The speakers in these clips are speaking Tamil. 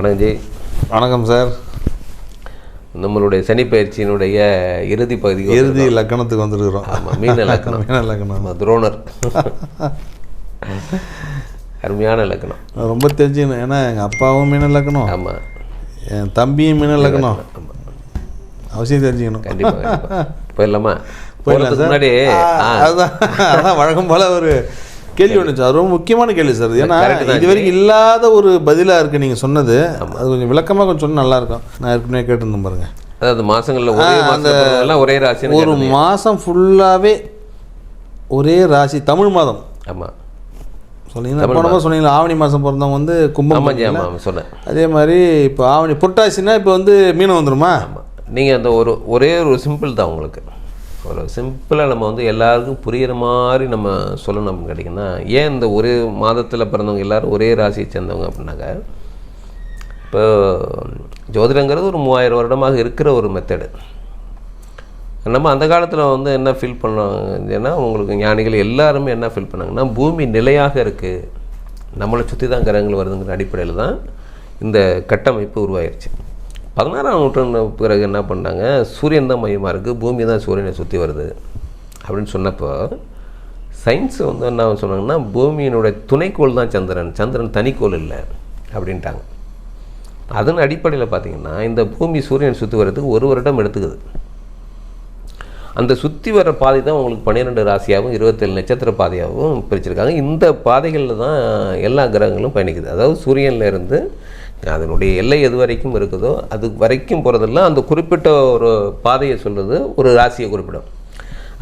வணக்கம் ஜி. வணக்கம் சார். நம்மளுடைய சனி பயிற்சியினுடைய இறுதி பகுதி இறுதி லக்கணத்துக்கு வந்துருக்குறோம். ஆமாம் மீன இலக்கணம் மீன லக்கணம். துரோணர். அருமையான இலக்கணம் ரொம்ப தெரிஞ்சுக்கணும். ஏன்னா எங்கள் அப்பாவும் மீன லக்கணம். ஆமாம் என் தம்பியும் மீன லக்கணம். அவசியம் தெரிஞ்சுக்கணும். கண்டிப்பாக போயிடலாமா? போயிடலாம் முன்னாடி அதுதான் அதான் வழக்கம் போல ஒரு கேள்வி ஒன்று சார். ரொம்ப முக்கியமான கேள்வி சார். ஏன்னா இது வரைக்கும் இல்லாத ஒரு பதிலாக இருக்குது நீங்கள் சொன்னது. அது கொஞ்சம் விளக்கமாக கொஞ்சம் சொன்னா நல்லா இருக்கும். நான் ஏற்கனவே கேட்டிருந்தேன் பாருங்க. அதாவது மாசங்கள்ல ஒரே மாதம் எல்லாம் ஒரே ராசி ஒரு மாதம் ஃபுல்லாகவே ஒரே ராசி. தமிழ் மாதம். ஆமாம் சொன்னீங்கன்னா போன சொன்னீங்களா? ஆவணி மாதம் பிறந்தவங்க வந்து கும்பம் சொன்னேன். அதே மாதிரி இப்போ ஆவணி புரட்டாசினா இப்போ வந்து மீனம் வந்துருமா? நீங்கள் அந்த ஒரு ஒரே ஒரு சிம்பிள் தான் உங்களுக்கு. ஒரு சிம்பிளாக நம்ம வந்து எல்லாருக்கும் புரிகிற மாதிரி நம்ம சொல்லணும் அப்படின்னு கேட்டிங்கன்னா ஏன் இந்த ஒரே மாதத்தில் பிறந்தவங்க எல்லாரும் ஒரே ராசியை சேர்ந்தவங்க அப்படின்னாக்க இப்போ ஜோதிடங்கிறது ஒரு மூவாயிரம் வருடமாக இருக்கிற ஒரு மெத்தடு நம்ம அந்த காலத்தில் வந்து என்ன ஃபீல் பண்ணாங்கன்னா உங்களுக்கு ஞானிகள் எல்லாருமே என்ன ஃபீல் பண்ணாங்கன்னா பூமி நிலையாக இருக்குது நம்மளை சுற்றி தான் கிரகங்கள் வருதுங்கிற அடிப்படையில் தான் இந்த கட்டமைப்பு உருவாயிருச்சு. பதினாறாம் நூற்றாண்டு பிறகு என்ன பண்ணாங்க சூரியன் தான் மையமாக இருக்குது பூமி தான் சூரியனை சுற்றி வருது. அப்படின்னு சொன்னப்போ சயின்ஸ் வந்து என்ன சொன்னாங்கன்னா பூமியினுடைய துணைக்கோள் தான் சந்திரன் சந்திரன் தனிக்கோள் இல்லை அப்படின்ட்டாங்க. அதன் அடிப்படையில் பார்த்தீங்கன்னா இந்த பூமி சூரியன் சுற்றி வர்றதுக்கு ஒரு வருடம் எடுத்துக்குது. அந்த சுற்றி வர பாதை தான் உங்களுக்கு பன்னிரெண்டு ராசியாகவும் இருபத்தேழு நட்சத்திர பாதையாகவும் பிரிச்சிருக்காங்க. இந்த பாதைகளில் தான் எல்லா கிரகங்களும் பயணிக்குது. அதாவது சூரியன்லேருந்து இருந்து அதனுடைய எல்லை எது வரைக்கும் இருக்குதோ அது வரைக்கும் போகிறதெல்லாம் அந்த குறிப்பிட்ட ஒரு பாதையை சொல்கிறது ஒரு ராசியை குறிப்பிடும்.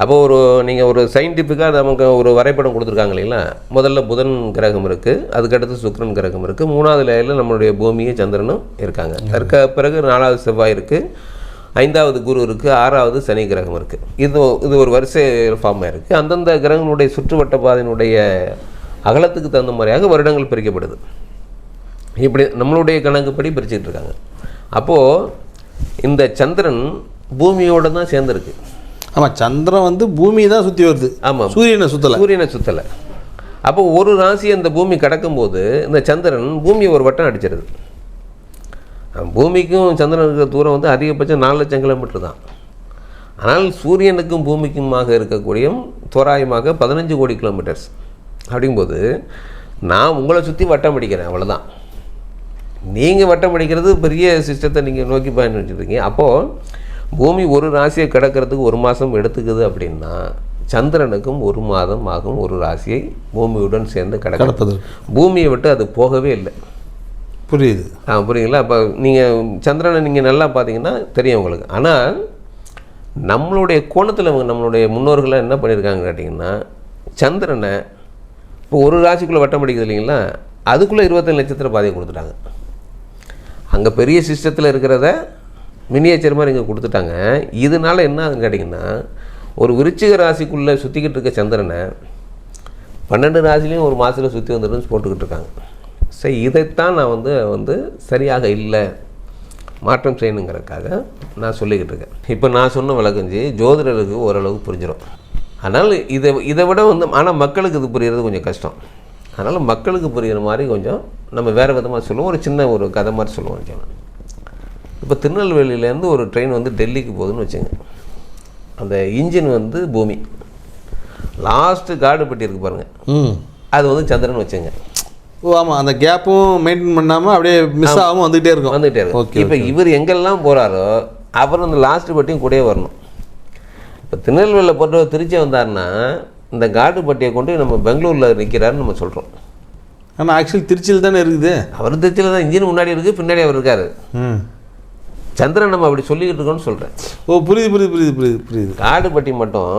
அப்போது ஒரு நீங்கள் ஒரு சயின்டிஃபிக்காக நமக்கு ஒரு வரைபடம் கொடுத்துருக்காங்க இல்லைங்களா? முதல்ல புதன் கிரகம் இருக்குது அதுக்கடுத்து சுக்ரன் கிரகம் இருக்குது மூணாவது லேயரில் நம்மளுடைய பூமியும் சந்திரனும் இருக்காங்க. தற்க பிறகு நாலாவது செவ்வாய் இருக்குது ஐந்தாவது குரு இருக்குது ஆறாவது சனி கிரகம் இருக்குது இது இது ஒரு வரிசை ஃபார்மாக இருக்குது அந்தந்த கிரகங்களுடைய சுற்றுவட்ட பாதையினுடைய அகலத்துக்கு தகுந்த மாதிரியாக வருடங்கள் பிரிக்கப்படுது. இப்படி நம்மளுடைய கணக்குப்படி பிரிச்சுட்டு இருக்காங்க அப்போது இந்த சந்திரன் பூமியோடு தான் சேர்ந்துருக்கு. ஆமாம் சந்திரன் வந்து பூமி தான் சுற்றி வருது. ஆமாம் சூரியனை சுற்றலை சூரியனை சுற்றலை அப்போ ஒரு ராசி அந்த பூமி கடக்கும்போது இந்த சந்திரன் பூமியை ஒரு வட்டம் அடிச்சிருது. பூமிக்கும் சந்திரனுக்கு இருக்கிற தூரம் வந்து அதிகபட்சம் நாலு லட்சம் கிலோமீட்டர் தான். ஆனால் சூரியனுக்கும் பூமிக்குமாக இருக்கக்கூடிய தோராயமாக பதினஞ்சு கோடி கிலோமீட்டர்ஸ். அப்படிங்கும்போது நான் உங்களை சுற்றி வட்டம் அடிக்கிறேன் அவ்வளோதான் நீங்கள் வட்டம் அடிக்கிறது பெரிய சிஸ்டத்தை நீங்கள் நோக்கி பயணிச்சுருக்கீங்க அப்போது பூமி ஒரு ராசியை கிடக்கிறதுக்கு ஒரு மாதம் எடுத்துக்குது அப்படின்னா சந்திரனுக்கும் ஒரு மாதம் ஆகும் ஒரு ராசியை பூமியுடன் சேர்ந்து கடப்பதற்கு பூமியை விட்டு அது போகவே இல்லை. புரியுது. ஆ புரியுங்களா அப்போ நீங்கள் சந்திரனை நீங்கள் நல்லா பார்த்தீங்கன்னா தெரியும் உங்களுக்கு. ஆனால் நம்மளுடைய கோணத்தில் அவங்க நம்மளுடைய முன்னோர்கள்லாம் என்ன பண்ணியிருக்காங்க கேட்டிங்கன்னா சந்திரனை இப்போ ஒரு ராசிக்குள்ளே வட்டம் அடிக்குது இல்லைங்களா? அதுக்குள்ளே இருபத்தேழு நட்சத்திர பாதையை கொடுத்துட்டாங்க. அங்கே பெரிய சிஸ்டத்தில் இருக்கிறத மினியேச்சர் மாதிரி இங்கே கொடுத்துட்டாங்க. இதனால என்ன ஆகுதுன்னு கேட்டிங்கன்னா ஒரு விருச்சிக ராசிக்குள்ளே சுற்றிக்கிட்டு இருக்க சந்திரனை பன்னெண்டு ராசிலையும் ஒரு மாதத்தில் சுற்றி வந்துடுன்னு போட்டுக்கிட்டு இருக்காங்க. சரி இதைத்தான் நான் வந்து வந்து சரியாக இல்லை மாற்றம் செய்யணுங்கிறதுக்காக நான் சொல்லிக்கிட்டு இருக்கேன். இப்போ நான் சொன்ன விளக்கஞ்சி ஜோதிடருக்கு ஓரளவுக்கு புரிஞ்சிடும் அதனால் இதை இதை விட வந்து ஆனால் மக்களுக்கு இது புரிகிறது கொஞ்சம் கஷ்டம். அதனால் மக்களுக்கு புரிகிற மாதிரி கொஞ்சம் நம்ம வேறு விதமாக சொல்லுவோம். ஒரு சின்ன ஒரு கதை மாதிரி சொல்லுவோம் வச்சுக்கோங்க இப்போ திருநெல்வேலியிலேருந்து ஒரு ட்ரெயின் வந்து டெல்லிக்கு போகுதுன்னு வச்சுங்க. அந்த இன்ஜின் வந்து பூமி. லாஸ்ட்டு காடு பெட்டி இருக்கு பாருங்கள் அது வந்து சந்திரன் வச்சுங்க. ஓ ஆமாம் அந்த கேப்பும் மெயின்டைன் பண்ணாமல் அப்படியே மிஸ் ஆகாமல் வந்துகிட்டே இருக்கும். வந்துகிட்டே இருக்கும். ஓகே இப்போ இவர் எங்கெல்லாம் போகிறாரோ அவர் அந்த லாஸ்ட் பட்டியும் கூடயே வரணும். இப்போ திருநெல்வேலியில் போட்டு திருச்சி வந்தாருன்னா இந்த காடு பட்டியை கொண்டு நம்ம பெங்களூரில் நிற்கிறாருன்னு நம்ம சொல்கிறோம் ஆனால் ஆக்சுவலி திருச்சியில் தானே இருக்குது? அவர் திருச்சியில் தான் இன்ஜின் முன்னாடி இருக்குது பின்னாடி அவர் இருக்காரு. ம். சந்திரன் நம்ம அப்படி சொல்லிக்கிட்டு இருக்கோம்னு சொல்கிறேன் ஓ புரியுது புரியுது புரியுது புரியுது புரியுது. காடுபட்டி மட்டும்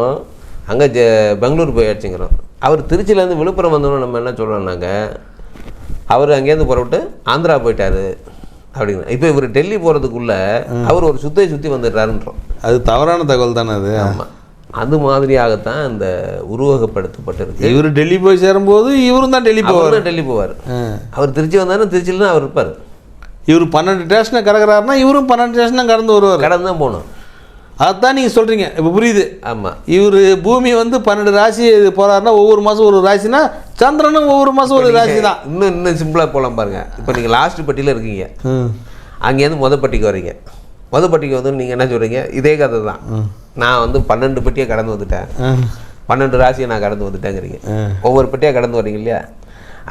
அங்கே ஜ பெங்களூர் போயாச்சுங்கிறோம். அவர் திருச்சியிலேருந்து விழுப்புரம் வந்தோன்னு நம்ம என்ன சொல்கிறோம்னாங்க அவர் அங்கேருந்து புறப்பட்டு ஆந்திரா போயிட்டாரு அப்படிங்கிற இப்போ இவர் டெல்லி போகிறதுக்குள்ள அவர் ஒரு சுத்தை சுற்றி வந்துடுறாருன்றோம். அது தவறான தகவல் தானே அது? ஆமாம் அது மாதிரியாகத்தான் இந்த உருவகப்படுத்தப்பட்டிருக்கு. இவர் டெல்லி போய் சேரும்போது இவரும் தான் டெல்லி போவார். டெல்லி போவார். அவர் திருச்சி வந்தாருன்னா திருச்சியில் தான் அவர் இருப்பார். இவர் பன்னெண்டு ஸ்டேஷனை கடக்கிறாருன்னா இவரும் பன்னெண்டு ஸ்டேஷனை கடந்து வருவார். கடந்து தான் போகணும். அதான் நீங்கள் சொல்கிறீங்க இப்போ புரியுது. ஆமாம் இவர் பூமி வந்து பன்னெண்டு ராசி போகிறாருன்னா ஒவ்வொரு மாதம் ஒரு ராசினா சந்திரனும் ஒவ்வொரு மாதம் ஒரு ராசி தான் இன்னும் இன்னும் சிம்பிளாக போகலாம் பாருங்க. இப்போ நீங்கள் லாஸ்ட் பட்டியில் இருக்கீங்க. ம். அங்கேருந்து முத பட்டிக்கு வர்றீங்க முத பட்டிக்கு வந்து நீங்கள் என்ன சொல்கிறீங்க இதே கதை தான் நான் வந்து பன்னெண்டு பெட்டியை கடந்து வந்துட்டேன். பன்னெண்டு ராசியை நான் கடந்து வந்துட்டேங்கிறீங்க. ஒவ்வொரு பெட்டியாக கடந்து வரீங்க இல்லையா?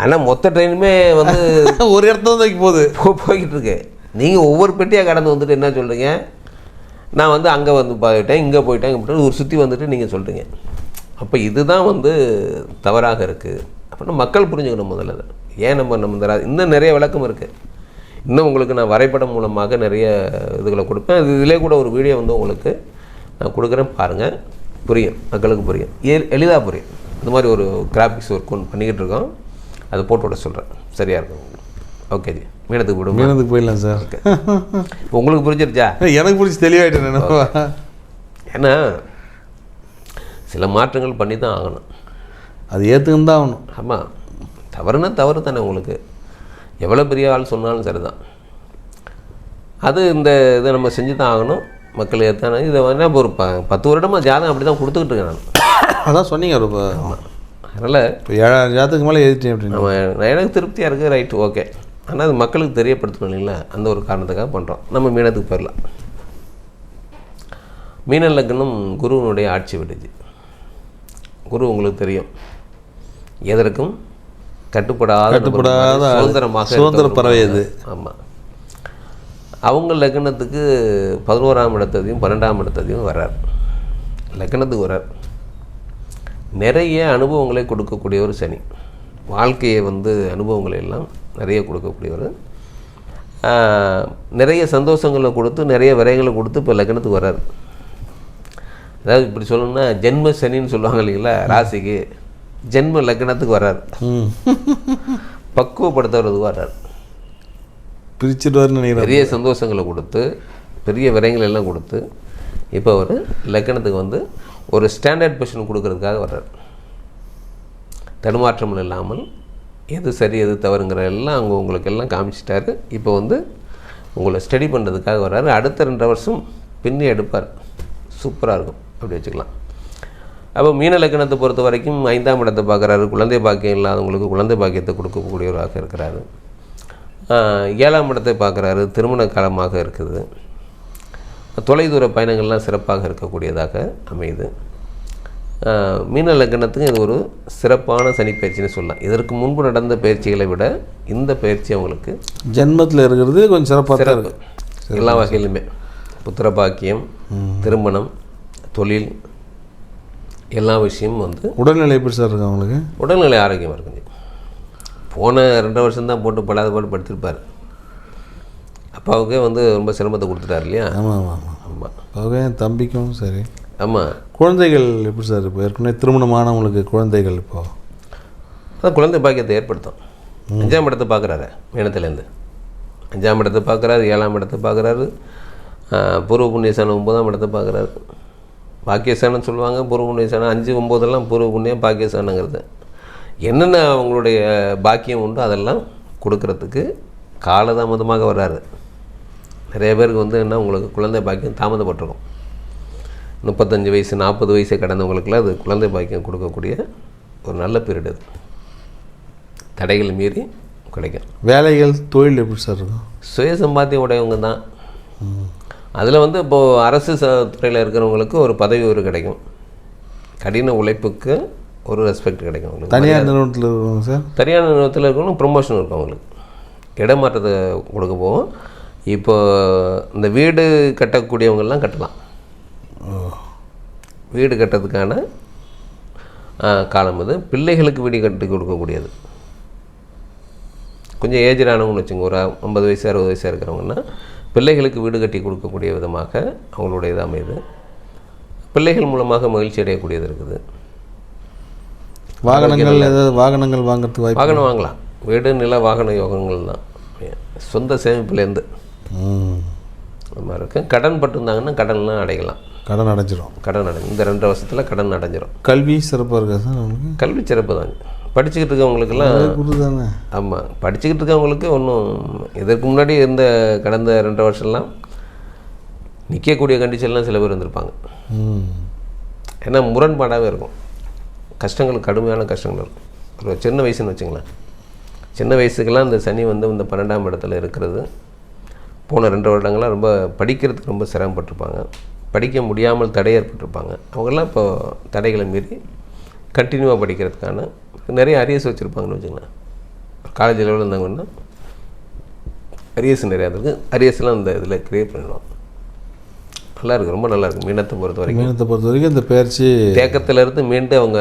ஆனால் மொத்த ட்ரெயினுமே வந்து ஒரு இடத்துல தான் போகுது. போய்கிட்டு இருக்கு. நீங்கள் ஒவ்வொரு பெட்டியாக கடந்து வந்துட்டு என்ன சொல்கிறீங்க நான் வந்து அங்கே வந்து போயிட்டேன் இங்கே போயிட்டேன் இங்கே ஒரு சுற்றி வந்துட்டு நீங்கள் சொல்கிறீங்க அப்போ இதுதான் வந்து தவறாக இருக்குது அப்படின்னா மக்கள் புரிஞ்சுக்கணும் முதல்ல. ஏன் நம்ம நம்ம இந்த இன்னும் நிறைய விளக்கம் இருக்குது இன்னும் உங்களுக்கு நான் வரைபடம் மூலமாக நிறைய இதுகளை கொடுப்பேன். இது இதிலே கூட ஒரு வீடியோ வந்து உங்களுக்கு நான் கொடுக்குறேன் பாருங்கள் புரியும். மக்களுக்கு புரியும். எளிதாக புரியும். இந்த மாதிரி ஒரு கிராஃபிக்ஸ் ஒர்க் ஒன்று பண்ணிக்கிட்டு இருக்கோம். அதை போட்டு விட சொல்கிறேன் சரியாக இருக்கும். ஓகே ஜி. மீனத்துக்கு விடுங்க மீனத்துக்கு போயிடலாம் சார். இப்போ உங்களுக்கு புரிஞ்சிருச்சா? எனக்கு பிடிச்சி தெளிவாயிட்டேன் ஏன்னா சில மாற்றங்கள் பண்ணி தான் ஆகணும். அது ஏற்றுக்குன்னு தான் ஆகணும். ஆமாம் தவறுனா தவறு தானே உங்களுக்கு. எவ்வளோ பெரிய ஆள் சொன்னாலும் சரிதான். அது இந்த இதை நம்ம செஞ்சு தான் ஆகணும். மக்கள் ஏற்றானே இதை இப்போ ஒரு ப பத்து வருடமாக ஜாதகம் அப்படி தான் கொடுத்துக்கிட்டு இருக்கேன் நான். அதான் சொன்னீங்க இப்போ அதனால் இப்போ ஏழாயிரம் ஜாதத்துக்கு மேலே எழுதிட்டேன் அப்படின்னு. எனக்கு திருப்தியாக இருக்குது ரைட் ஓகே ஆனால் அது மக்களுக்கு தெரியப்படுத்தணும் இல்லைங்களா? அந்த ஒரு காரணத்துக்காக பண்ணுறோம் நம்ம மீனத்துக்கு போயிடலாம். மீன லக்னம் குருவினுடைய ஆட்சி விடுச்சு குரு உங்களுக்கு தெரியும். எதற்கும் கட்டுப்படாத கட்டுப்படாத. சுதந்திரமாக சுதந்திர பறவை அது. ஆமாம் அவங்க லக்னத்துக்கு பதினோராம் இடத்ததையும் பன்னெண்டாம் இடத்ததையும் வர்றார். லக்னத்துக்கு வர்றார். நிறைய அனுபவங்களை கொடுக்கக்கூடிய ஒரு சனி. வாழ்க்கையை வந்து அனுபவங்களை எல்லாம் நிறைய கொடுக்கக்கூடியவர். நிறைய சந்தோஷங்களை கொடுத்து நிறைய விரைகளை கொடுத்து இப்போ லக்னத்துக்கு வர்றார். அதாவது இப்படி சொல்லணும்னா ஜென்ம சனின்னு சொல்லுவாங்க இல்லைங்களா ராசிக்கு. ஜென்ம லக்னத்துக்கு வர்றார். ம். பக்குவப்படுத்துறதுக்கு வர்றார். பிரிச்சுட்டு வரணும்னு நினைக்கிறேன். பெரிய சந்தோஷங்களை கொடுத்து பெரிய விரைங்களை எல்லாம் கொடுத்து இப்போ அவர் லக்கணத்துக்கு வந்து ஒரு ஸ்டாண்டர்ட் பொசிஷன் கொடுக்கறதுக்காக வர்றார். தடுமாற்றம் இல்லாமல் எது சரி எது தவறுங்கிற எல்லாம் அவங்க உங்களுக்கு எல்லாம் காமிச்சிட்டாரு. இப்போ வந்து உங்களை ஸ்டடி பண்ணுறதுக்காக வர்றாரு. அடுத்த ரெண்டரை வருஷம் பின்னி எடுப்பார். சூப்பராக இருக்கும். அப்படி வச்சுக்கலாம். அப்போ மீன லக்கணத்தை பொறுத்த வரைக்கும் ஐந்தாம் இடத்தை பார்க்குறாரு. குழந்தை பாக்கியம் இல்லாதவங்களுக்கு குழந்தை பாக்கியத்தை கொடுக்கக்கூடியவராக இருக்கிறாரு. ஏழாம் இடத்தை பார்க்குறாரு. திருமண காலமாக இருக்குது. தொலைதூர பயணங்கள்லாம் சிறப்பாக இருக்கக்கூடியதாக அமையுது. மீன லக்னத்துக்கு இது ஒரு சிறப்பான சனி பயிற்சின்னு சொல்லலாம். இதற்கு முன்பு நடந்த பயிற்சிகளை விட இந்த பயிற்சி அவங்களுக்கு ஜென்மத்தில் இருக்கிறது கொஞ்சம் சிறப்பாக சிறப்பு. இருக்கு. எல்லா வகையிலுமே. புத்திர பாக்கியம் திருமணம் தொழில் எல்லா விஷயமும் வந்து உடல்நிலை எப்படி சார் இருக்கு அவங்களுக்கு? உடல்நிலை ஆரோக்கியமாக இருக்குங்க. போன ரெண்டு வருஷம் தான் போட்டு படாத பாடு படுத்திருப்பார். அப்பாவுக்கே வந்து ரொம்ப சிரமத்தை கொடுத்துட்டார் இல்லையா? ஆமாம் ஆமாம் ஆமாம் அவங்க என் தம்பிக்கும் சரி. ஆமாம் குழந்தைகள் எப்படி சார் இப்போ? ஏற்கனவே திருமணமானவங்களுக்கு குழந்தைகள் இப்போ? அதான் குழந்தை பாக்கியத்தை ஏற்படுத்தும். அஞ்சாம் இடத்தை பார்க்குறாரு மீனத்துலேருந்து அஞ்சாம் இடத்தை பார்க்குறாரு ஏழாம் இடத்தை பார்க்குறாரு பூர்வ புண்ணியசானம் ஒன்பதாம் இடத்தை பார்க்குறாரு. பாக்கியசானம் சொல்லுவாங்க பூர்வ புண்ணியசானம் அஞ்சு ஒம்போதெல்லாம் பூர்வ புண்ணியம் பாக்கியசானங்கிறது. என்னென்ன அவங்களுடைய பாக்கியம் உண்டோ அதெல்லாம் கொடுக்கறதுக்கு காலதாமதமாக வர்றாரு. நிறைய பேருக்கு வந்து என்ன உங்களுக்கு குழந்தை பாக்கியம் தாமதப்பட்டிருக்கும். முப்பத்தஞ்சு வயசு நாற்பது வயசை கடந்தவங்களுக்குலாம் அது குழந்தை பாக்கியம் கொடுக்கக்கூடிய ஒரு நல்ல பீரியட் அது. தடைகள் மீறி கிடைக்கும். வேலைகள் தொழில் எப்படி சார் இருக்கும்? சுய சம்பாத்தியம் உடையவங்க தான். அதில் வந்து இப்போது அரசு ச துறையில் இருக்கிறவங்களுக்கு ஒரு பதவி ஒரு கிடைக்கும். கடின உழைப்புக்கு ஒரு ரெஸ்பெக்ட் கிடைக்கும் அவங்களுக்கு தனியார் நிறுவனத்தில் இருக்கவங்க சார்? தனியார் நிறுவனத்தில் இருக்கவங்களும் ப்ரொமோஷன் இருக்கும் அவங்களுக்கு. இடமாற்றத்தை கொடுக்க போகும் இப்போ இந்த வீடு கட்டக்கூடியவங்கெல்லாம் கட்டலாம். வீடு கட்டுறதுக்கான காலம் இது பிள்ளைகளுக்கு வீடு கட்டி கொடுக்கக்கூடியது. கொஞ்சம் ஏஜ்டானவங்கன்னு வச்சுங்க ஒரு ஐம்பது வயசு அறுபது வயசாக இருக்கிறவங்கன்னா பிள்ளைகளுக்கு வீடு கட்டி கொடுக்கக்கூடிய விதமாக அவங்களுடைய இது அமையுது. பிள்ளைகள் மூலமாக மகிழ்ச்சி அடையக்கூடியது இருக்குது. வாகனங்கள் ஏதாவது வாகனங்கள் வாங்குறதுக்கு வாய்ப்பு வாகனம் வாங்கலாம். வீடு நில வாகன யோகங்கள் தான் சொந்த சேமிப்புலேருந்து. அது மாதிரி இருக்கு. கடன் பட்டிருந்தாங்கன்னா கடன்லாம் அடையலாம். கடன் அடைஞ்சிரும். கடன் அடை இந்த ரெண்டு வருஷத்தில் கடன் அடைஞ்சிரும். கல்வி சிறப்பாக இருக்கா சார் அவங்களுக்கு கல்வி சிறப்பு தாங்க. படிச்சுக்கிட்டு இருக்கவங்களுக்கெல்லாம் ஆமாம் படிச்சுக்கிட்டு இருக்கவங்களுக்கு ஒன்றும் இதற்கு முன்னாடி இருந்த கடந்த ரெண்டு வருஷம்லாம் நிற்கக்கூடிய கண்டிஷன்லாம் சில பேர் இருந்திருப்பாங்க. ஏன்னா முரண்பாடாகவே இருக்கும். கஷ்டங்கள் கடுமையான கஷ்டங்கள். இருக்கும் ஒரு சின்ன வயசுன்னு வச்சுங்களேன். சின்ன வயசுக்கெல்லாம் இந்த சனி வந்து இந்த பன்னெண்டாம் இடத்துல இருக்கிறது. போன ரெண்டு வருடங்களாக ரொம்ப படிக்கிறதுக்கு ரொம்ப சிரமப்பட்டிருப்பாங்க. படிக்க முடியாமல் தடை ஏற்பட்டிருப்பாங்க. அவங்கெல்லாம் இப்போ தடைகளை மீறி கண்டினியூவாக படிக்கிறதுக்கான நிறைய அரியர்ஸ் வச்சுருப்பாங்கன்னு வச்சுங்களேன். காலேஜ் லெவலில் இருந்தாங்கன்னா அரியர்ஸ் நிறையா இருக்குது அரியர்ஸ்லாம் இந்த இதில் கிரியேட் பண்ணிடுவாங்க நல்லா இருக்கு ரொம்ப நல்லா இருக்கு மீனத்தை பொறுத்த வரைக்கும். மீனத்தை பொறுத்த வரைக்கும் இந்த பயிற்சி தேக்கத்துல இருந்து மீண்டு அவங்க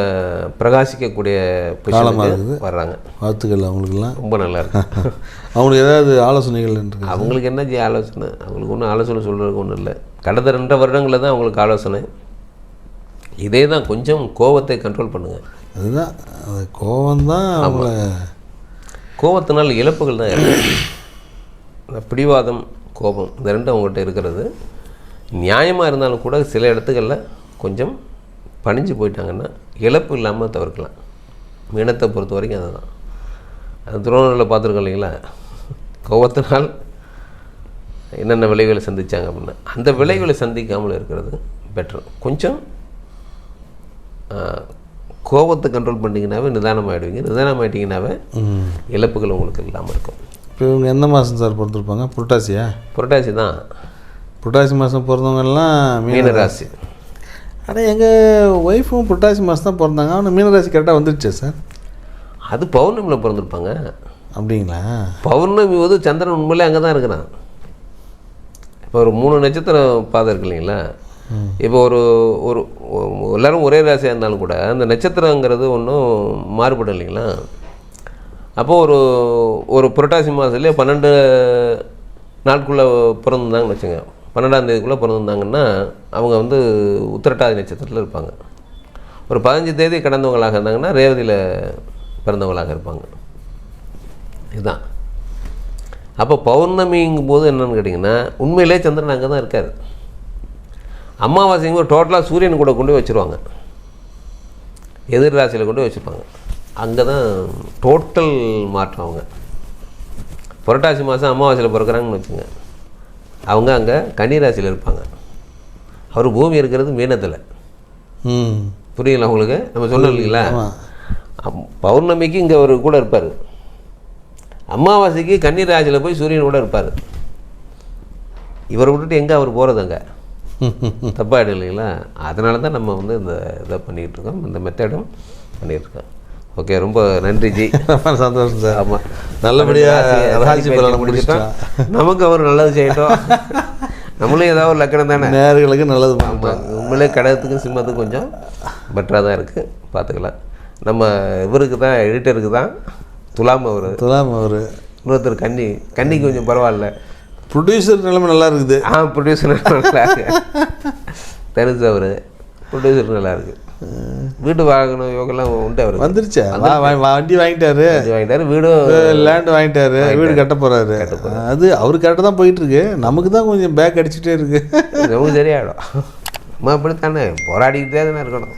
பிரகாசிக்கக்கூடிய பொசிஷனுக்கு வர்றாங்க. வாழ்த்துக்கள் அவங்களுக்கெல்லாம். ரொம்ப நல்லா இருக்கு. அவங்களுக்கு ஏதாவது ஆலோசனைகள் இருக்கு அவங்களுக்கு என்ன ஆலோசனை? அவங்களுக்கு ஒன்றும் ஆலோசனை சொல்கிறதுக்கு ஒன்றும் இல்லை. கடந்த ரெண்டரை வருடங்களில் தான் அவங்களுக்கு ஆலோசனை. இதே தான் கொஞ்சம் கோவத்தை கண்ட்ரோல் பண்ணுங்கள் அதுதான் அது கோவம்தான் அவங்கள கோவத்தினால் இழப்புகள் தான் பிடிவாதம் கோபம் இந்த ரெண்டும் அவங்ககிட்ட இருக்கிறது. நியாயமாக இருந்தாலும் கூட சில இடத்துகளில் கொஞ்சம் பணிஞ்சு போயிட்டாங்கன்னா இழப்பு இல்லாமல் தவிர்க்கலாம். மீனத்தை பொறுத்த வரைக்கும் அதுதான். அது துரோணரில் பார்த்துருக்கோம் இல்லைங்களா? கோபத்தினால் என்னென்ன விளைவுகளை சந்திச்சாங்க அப்படின்னா அந்த விளைவுகளை சந்திக்காமல் இருக்கிறது பெட்டர் கொஞ்சம் கோபத்தை கண்ட்ரோல் பண்ணிங்கனாவே நிதானமாகிடுவீங்க நிதானமாயிட்டீங்கன்னாவே ம். இழப்புகள் உங்களுக்கு இல்லாமல் இருக்கும். இப்போ இவங்க எந்த மாதம் சார் பிறந்திருப்பாங்க புரட்டாசியா? புரட்டாசி தான். புரட்டாசி மாதம் பிறந்தவங்கெல்லாம் மீன மீன ராசி ஆனால் எங்கள் ஒய்ஃபும் புரட்டாசி மாதம் தான் பிறந்தாங்க. ஆனால் மீனராசி கரெக்டாக வந்துடுச்சா சார் அது பௌர்ணமியில் பிறந்திருப்பாங்க. அப்படிங்களா? அப்படிங்களா போது சந்திரன் உண்மையிலே அங்கே தான் இருக்கிறான். இப்போ ஒரு மூணு நட்சத்திரம் பாதை இருக்கு இல்லைங்களா? இப்போ ஒரு ஒரு எல்லாரும் ஒரே ராசியாக இருந்தாலும் கூட அந்த நட்சத்திரங்கிறது ஒன்றும் மாறுபடும் இல்லைங்களா? அப்போது ஒரு ஒரு புரட்டாசி மாதத்துலேயே பன்னெண்டு நாட்குள்ளே பிறந்திருந்தாங்கன்னு வச்சுங்க பன்னெண்டாம் தேதிக்குள்ளே பிறந்திருந்தாங்கன்னா அவங்க வந்து உத்திரட்டாதி நட்சத்திரத்தில் இருப்பாங்க. ஒரு பதினஞ்சு தேதி கடந்தவங்களாக இருந்தாங்கன்னா ரேவதியில் பிறந்தவங்களாக இருப்பாங்க. இதுதான். அப்போ பௌர்ணமிங்கும் போது என்னென்னு கேட்டிங்கன்னா உண்மையிலே சந்திரன் அங்கே தான் இருக்கார் அமாவாசைங்க டோட்டலாக சூரியன் கூட கொண்டு போய் வச்சுருவாங்க. எதிர் ராசியில் கொண்டு போய் வச்சுருப்பாங்க. அங்கே தான் டோட்டல் மாற்றம் அவங்க. புரட்டாசி மாதம் அமாவாசையில் பிறக்கிறாங்கன்னு வச்சுங்க அவங்க அங்கே கன்னி ராசியில் இருப்பாங்க. அவர் பூமி இருக்கிறது மீனத்தில். புரியல உங்களுக்கு? நம்ம சொன்னோம் இல்லைங்களா? பௌர்ணமிக்கு இங்கே அவர் கூட இருப்பார். அமாவாசைக்கு கன்னி ராசியில் போய் சூரியன் கூட இருப்பார். இவரை விட்டுட்டு எங்கே அவர் போகிறது அங்கே? தப்பாயிடும் இல்லைங்களா? அதனால தான் நம்ம வந்து இந்த இதை பண்ணிகிட்டு இருக்கோம். இந்த மெத்தடும் பண்ணிகிட்டு இருக்கோம். ஓகே ரொம்ப நன்றி ஜி. ரொம்ப சந்தோஷம் சார். ஆமாம் நல்லபடியாக ராசி பலனை முடிச்சிட்டோம் நமக்கு அவர் நல்லது செய்யட்டும். நம்மளும் ஏதாவது ஒரு லக்கணம் தானே? நேர்களுக்கு நல்லது ஆமாம் உண்மையிலே கடகத்துக்கும் சிம்மத்துக்கும் கொஞ்சம் பெட்டராக தான் இருக்குது பார்த்துக்கலாம். நம்ம இவருக்கு தான் எடிட்டருக்கு தான் துலாம் அவர். துலாம் அவர். இன்னொருத்தர் கன்னி. கன்னிக்கு கொஞ்சம் பரவாயில்ல. ப்ரொடியூசர் நிலைமை நல்லா இருக்குது. ஆ ப்ரொடியூசர் நல்லா இருக்கு. தனுஷ் அவர் ப்ரொடியூசர் நல்லா இருக்கு. வீடு வாங்கணும் யோகெல்லாம் உண்டு அவருக்கு வந்துருச்சா? வண்டி வாங்கிட்டாரு. வாங்கிட்டாரு வீடும் லேண்ட் வாங்கிட்டாரு வீடு கட்ட போறாரு. அது அவரு கரெக்டாக தான் போயிட்டு இருக்கு நமக்கு தான் கொஞ்சம் பேக் அடிச்சுட்டே இருக்கு. நமக்கு சரியாயிடும். நம்ம அப்படித்தானே? போராடிக்கிட்டே தானே இருக்கணும்.